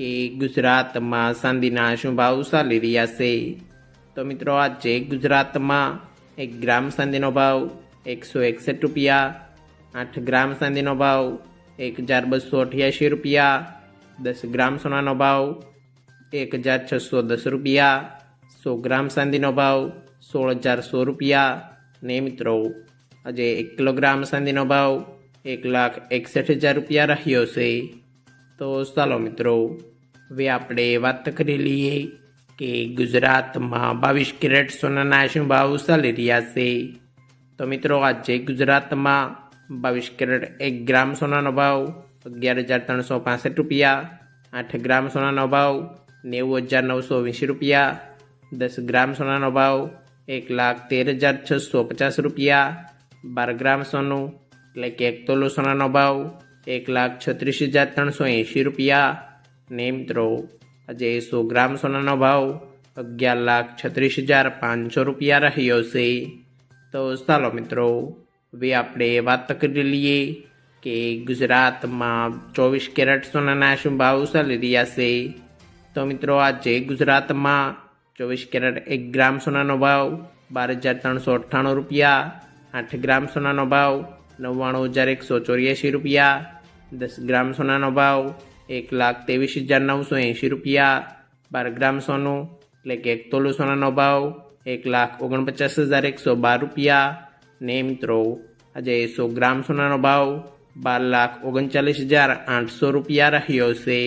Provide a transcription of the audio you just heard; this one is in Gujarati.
કે ગુજરાતમાં ચાંદીના શું ભાવ ચાલી રહ્યા છે? તો મિત્રો, આજે ગુજરાતમાં એક ગ્રામ ચાંદીનો ભાવ એકસો એકસઠ રૂપિયા, આઠ ગ્રામ ચાંદીનો ભાવ એક હજાર બસો અઠ્યાસી રૂપિયા, દસ ગ્રામ સોનાનો ભાવ એક હજાર છસો દસ રૂપિયા, સો ગ્રામ ચાંદીનો ભાવ સોળ હજાર સો રૂપિયા. ને મિત્રો, આજે એક કિલોગ્રામ ચાંદીનો ભાવ એક લાખ એકસઠ હજાર રૂપિયા રહ્યો છે. તો ચાલો મિત્રો હવે આપણે વાત કરી લઈએ કે ગુજરાતમાં બાવીસ કેરેટ સોનાના શું ભાવ ચાલી રહ્યા છે. તો મિત્રો, આજે ગુજરાતમાં બાવીસ કેરેટ એક ગ્રામ સોનાનો ભાવ અગિયાર હજાર ત્રણસો પાસઠ રૂપિયા, આઠ ગ્રામ સોનાનો ભાવ નેવું હજાર નવસો વીસ રૂપિયા, દસ ગ્રામ સોનાનો ભાવ એક લાખ તેર હજાર છસો પચાસ રૂપિયા, બાર ગ્રામ સોનું એટલે કે એક તોલો સોનાનો ભાવ એક લાખ છત્રીસ હજાર ત્રણસો એંશી રૂપિયા ને મિત્રો આજે સો ગ્રામ સોનાનો ભાવ અગિયાર લાખ છત્રીસ હજાર પાંચસો રૂપિયા રહ્યો છે. તો ચાલો મિત્રો, હવે આપણે વાત કરી લઈએ કે ગુજરાતમાં ચોવીસ કેરેટ સોનાના શું ભાવ ચાલી રહ્યા છે. તો મિત્રો, આજે ગુજરાતમાં ચોવીસ કેરેટ એક ગ્રામ સોનાનો ભાવ બાર હજાર ત્રણસો અઠ્ઠાણું રૂપિયા, આઠ ગ્રામ સોનાનો ભાવ નવ્વાણું હજાર એકસો ચોર્યાસી રૂપિયા, દસ ગ્રામ સોનાનો ભાવ એક લાખ ત્રેવીસ હજાર નવસો એંશી રૂપિયા બાર ગ્રામ સોનું એટલે કે એક તોલું સોનાનો ભાવ એક લાખ ઓગણપચાસ હજાર એકસો બાર રૂપિયા ને મિત્રો, આજે સો ગ્રામ સોનાનો ભાવ બાર લાખ ઓગણચાલીસ હજાર આઠસો રૂપિયા રહ્યો છે.